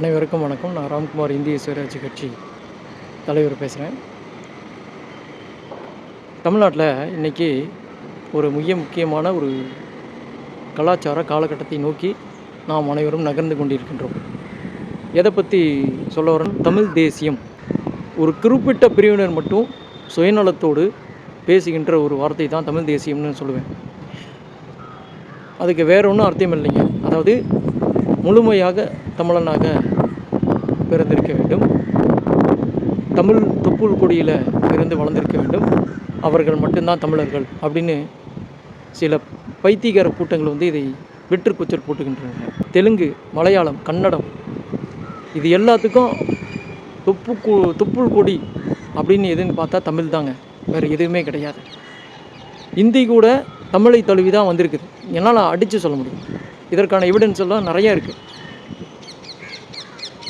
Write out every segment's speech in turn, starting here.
அனைவருக்கும் வணக்கம். நான் ராம்குமார் இந்திய சுயராட்சி கட்சி தலைவர் பேசுகிறேன் தமிழ்நாட்டில் இன்றைக்கி ஒரு மிக முக்கியமான ஒரு கலாச்சார காலகட்டத்தை நோக்கி நாம் அனைவரும் நகர்ந்து கொண்டிருக்கின்றோம். எதை பற்றி சொல்ல வரேன் தமிழ் தேசியம் ஒரு குறிப்பிட்ட பிரிவினர் மட்டும் சுயநலத்தோடு பேசுகின்ற ஒரு வார்த்தை தான் தமிழ் தேசியம்னு சொல்லுவேன். அதுக்கு வேற ஒன்றும் அர்த்தம் இல்லைங்க. அதாவது முழுமையாக தமிழனாக பிறந்திருக்க வேண்டும். தமிழ் தொப்புள் கொடியில் இருந்து வளர்ந்திருக்க வேண்டும். அவர்கள் மட்டும்தான் தமிழர்கள் அப்படின்னு சில பைத்தியகார கூட்டங்கள் வந்து இதை வெற்று குச்சல் போட்டுக்கின்றன தெலுங்கு மலையாளம் கன்னடம் இது எல்லாத்துக்கும் தொப்பு தொப்புள் கொடி அப்படின்னு எதுன்னு பார்த்தா தமிழ் தாங்க. வேறு எதுவுமே கிடையாது. இந்தி கூட தமிழை தழுவி தான் வந்திருக்குது. என்னால் அடித்து சொல்ல முடியும். இதற்கான எவிடன்ஸ் எல்லாம் நிறையா இருக்குது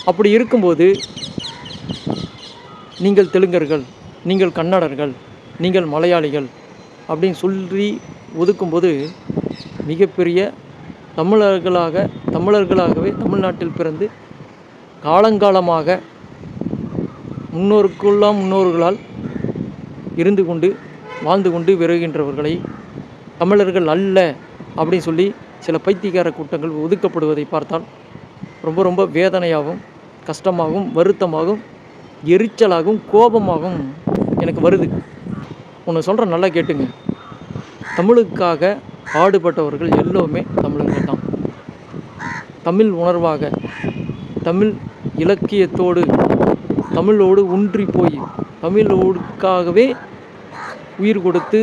அப்படி இருக்கும்போது நீங்கள் தெலுங்கர்கள் நீங்கள் கன்னடர்கள் நீங்கள் மலையாளிகள் அப்படின்னு சொல்லி ஒதுக்கும்போது மிகப்பெரிய தமிழர்களாக தமிழர்களாகவே தமிழ்நாட்டில் பிறந்து காலங்காலமாக முன்னோருக்குள்ளாம் முன்னோர்களால் இருந்து கொண்டு வாழ்ந்து கொண்டு வருகின்றவர்களை தமிழர்கள் அல்ல அப்படின்னு சொல்லி சில பைத்தியக்கார கூட்டங்கள் ஒதுக்கப்படுவதை பார்த்தால் ரொம்ப ரொம்ப வேதனையாகவும் கஷ்டமாகவும் வருத்தமாகவும் எரிச்சலாகவும் கோபமாகவும் எனக்கு வருது. ஒன்று சொல்கிறேன் நல்லா கேட்டுங்க. தமிழுக்காக பாடுபட்டவர்கள் எல்லோருமே தமிழர்கள் தான். தமிழ் உணர்வாக தமிழ் இலக்கியத்தோடு தமிழோடு ஒன்றி போய் தமிழோடுக்காகவே உயிர் கொடுத்து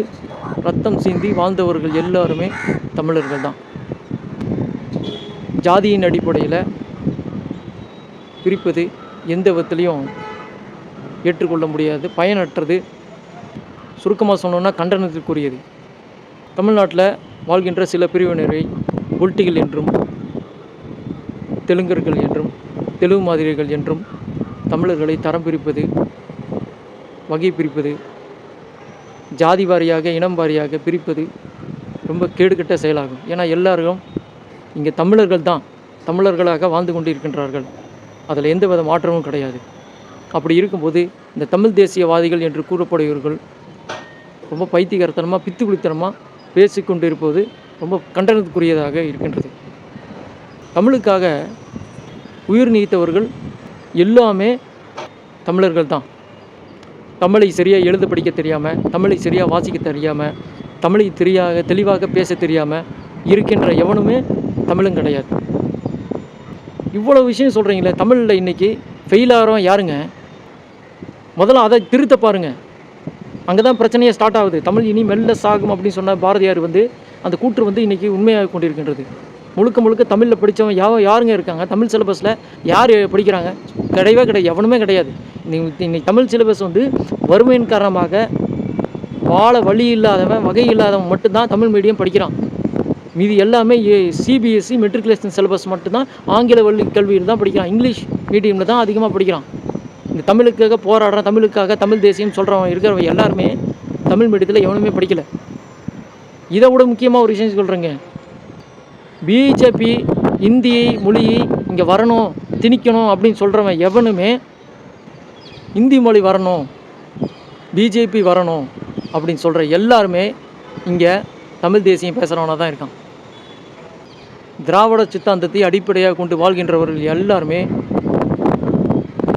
ரத்தம் சிந்தி வாழ்ந்தவர்கள் எல்லாருமே தமிழர்கள் தான். ஜாதியின் அடிப்படையில் பிரிப்பது எந்த விதத்துலேயும் ஏற்றுக்கொள்ள முடியாது. பயனற்றது. சுருக்கமாக சொன்னோன்னா கண்டனத்திற்குரியது. தமிழ்நாட்டில் வாழ்கின்ற சில பிரிவினரை புல்ட்டிகள் என்றும் தெலுங்கர்கள் என்றும் தெலுங்கு மாதிரிகள் என்றும் தமிழர்களை தரம் பிரிப்பது வகை பிரிப்பது ஜாதி வாரியாக இனம் வாரியாக பிரிப்பது ரொம்ப கேடுகட்ட செயலாகும். ஏன்னா எல்லாரும் இங்கே தமிழர்கள் தான். தமிழர்களாக வாழ்ந்து கொண்டு இருக்கின்றார்கள் அதில் எந்த வித மாற்றமும் கிடையாது. அப்படி இருக்கும்போது இந்த தமிழ் தேசியவாதிகள் என்று கூறப்படுகிறவர்கள் ரொம்ப பைத்தியகரத்தனமாக பித்துக்குளித்தனமாக பேசிக்கொண்டு இருப்பது ரொம்ப கண்டனத்துக்குரியதாக இருக்கின்றது. தமிழுக்காக உயிர் நீத்தவர்கள் எல்லாமே தமிழர்கள் தான். தமிழை சரியாக எழுத படிக்க தெரியாமல் தமிழை சரியாக வாசிக்க தெரியாமல் தமிழை தெரியாக தெளிவாக பேச தெரியாமல் இருக்கின்ற எவனுமே தமிழும் கிடையாது. இவ்வளோ விஷயம் சொல்கிறீங்களே தமிழில் இன்றைக்கி ஃபெயில் ஆகிறோம் யாருங்க? முதல்ல அதை திருத்த பாருங்கள் அங்கே தான் பிரச்சனையே ஸ்டார்ட் ஆகுது. தமிழ் இனி மெல்ல சாகும் அப்படின்னு சொன்ன பாரதியார் வந்து அந்த கூற்று வந்து இன்றைக்கி உண்மையாக கொண்டிருக்கின்றது. முழுக்க முழுக்க தமிழில் படித்தவன் யா யாருங்க இருக்காங்க? தமிழ் சிலபஸில் யார் படிக்கிறாங்க? கிடையவே கிடையாது எவனுமே கிடையாது. இன்னைக்கு தமிழ் சிலபஸ் வந்து வறுமையின் காரணமாக வாழ வழி இல்லாதவன் வகை இல்லாதவன் மட்டும்தான் தமிழ் மீடியம் படிக்கிறான். மீதி எல்லாமே சிபிஎஸ்சி மெட்ரிகுலேஷன் சிலபஸ் மட்டும்தான் ஆங்கில வழி கல்வியில் தான் படிக்கிறான். இங்கிலீஷ் மீடியமில் தான் அதிகமாக படிக்கிறான். இந்த தமிழுக்காக போராடுறான் தமிழுக்காக தமிழ் தேசியம் சொல்கிறவன் இருக்கிறவன் எல்லாருமே தமிழ் மீடியத்தில் எவனுமே படிக்கலை. இதை விட முக்கியமாக ஒரு விஷயம் சொல்கிறேங்க பிஜேபி இந்தியை மொழியை இங்கே வரணும் திணிக்கணும் அப்படின்னு சொல்கிறவன் எவனுமே இந்தி மொழி வரணும் பிஜேபி வரணும் அப்படின்னு சொல்கிற எல்லாருமே இங்கே தமிழ் தேசியம் பேசுகிறவனாக தான் இருக்கான். திராவிட சித்தாந்தத்தை அடிப்படையாக கொண்டு வாழ்கின்றவர்கள் எல்லாருமே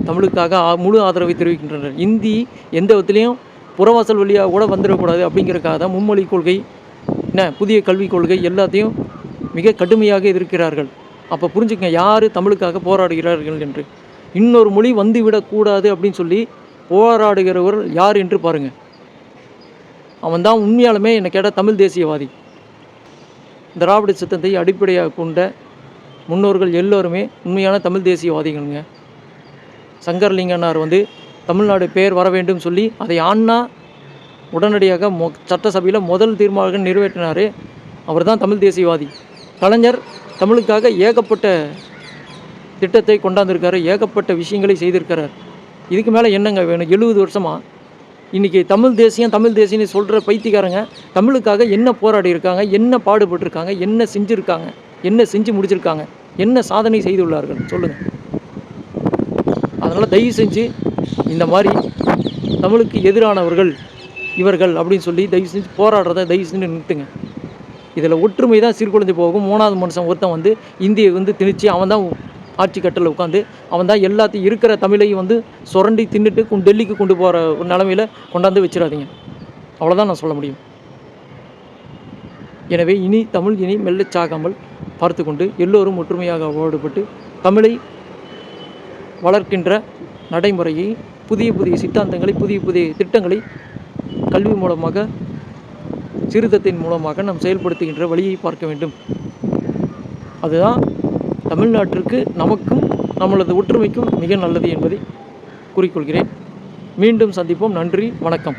தமிழுக்காக முழு ஆதரவை தெரிவிக்கின்றனர். இந்தி எந்த விதத்துலேயும் புறவாசல் வழியாக கூட வந்துடக்கூடாது அப்படிங்கிறதுக்காக தான் மும்மொழி கொள்கை என்ன புதிய கல்விக் கொள்கை எல்லாத்தையும் மிக கடுமையாக எதிர்க்கிறார்கள். அப்போ புரிஞ்சுக்கங்க யார் தமிழுக்காக போராடுகிறார்கள் என்று. இன்னொரு மொழி வந்துவிடக்கூடாது அப்படின்னு சொல்லி போராடுகிறவர் யார் என்று பாருங்கள் அவன் தான் உண்மையாலுமே என்னை கேட்டால் தமிழ் தேசியவாதி. திராவிட சித்தத்தை அடிப்படையாக கொண்ட முன்னோர்கள் எல்லோருமே உண்மையான தமிழ் தேசியவாதிகள்ங்க. சங்கர்லிங்கனார் வந்து தமிழ்நாடு பேர் வர வேண்டும் சொல்லி அதை ஆண்ணா உடனடியாக மொ சட்டசபையில் முதல் தீர்மானம் நிறைவேற்றினார். அவர் தான் தமிழ் தேசியவாதி. கலைஞர் தமிழுக்காக ஏகப்பட்ட திட்டத்தை கொண்டாந்துருக்காரு ஏகப்பட்ட விஷயங்களை செய்திருக்கிறார். இதுக்கு மேலே என்னங்க வேணும்? எழுபது வருஷமாக இன்றைக்கி தமிழ் தேசியம் தமிழ் தேசியம்னு சொல்கிற பைத்தியக்காரங்க தமிழுக்காக என்ன போராடி இருக்காங்க என்ன பாடுபட்டிருக்காங்க என்ன செஞ்சுருக்காங்க என்ன செஞ்சு முடிச்சிருக்காங்க என்ன சாதனை செய்துள்ளார்கள் சொல்லுங்கள் அதனால் தயவு செஞ்சு இந்த மாதிரி தமிழுக்கு எதிரானவர்கள் இவர்கள் அப்படின்னு சொல்லி தயவு செஞ்சு போராடுறத தயவு செஞ்சு நிறுத்துங்க. இதில் ஒற்றுமை தான் சீர்குலைஞ்சு போகும். மூணாவது மனுஷன் ஒருத்தன் வந்து இந்தியை வந்து திணிச்சு அவன் தான் ஆட்சி கட்டில் உட்காந்து அவன் தான் எல்லாத்தையும் இருக்கிற தமிழையும் வந்து சுரண்டி தின்னுட்டு கொண்டு டெல்லிக்கு கொண்டு போகிற ஒரு நிலமையில கொண்டாந்து வச்சிடாதீங்க. அவ்வளோதான் நான் சொல்ல முடியும். எனவே இனி தமிழ் இனி மெல்லச்சாகாமல் பார்த்து கொண்டு எல்லோரும் ஒற்றுமையாக ஓடுபட்டு தமிழை வளர்க்கின்ற நடைமுறையை புதிய புதிய சித்தாந்தங்களை புதிய புதிய திட்டங்களை கல்வி மூலமாக சீர்திருத்தத்தின் மூலமாக நாம் செயல்படுத்துகின்ற வழியை பார்க்க வேண்டும். அதுதான் தமிழ்நாட்டிற்கு நமக்கும் நம்மளது ஒற்றுமைக்கும் மிக நல்லது என்பதை கூறிக்கொள்கிறேன். மீண்டும் சந்திப்போம். நன்றி. வணக்கம்.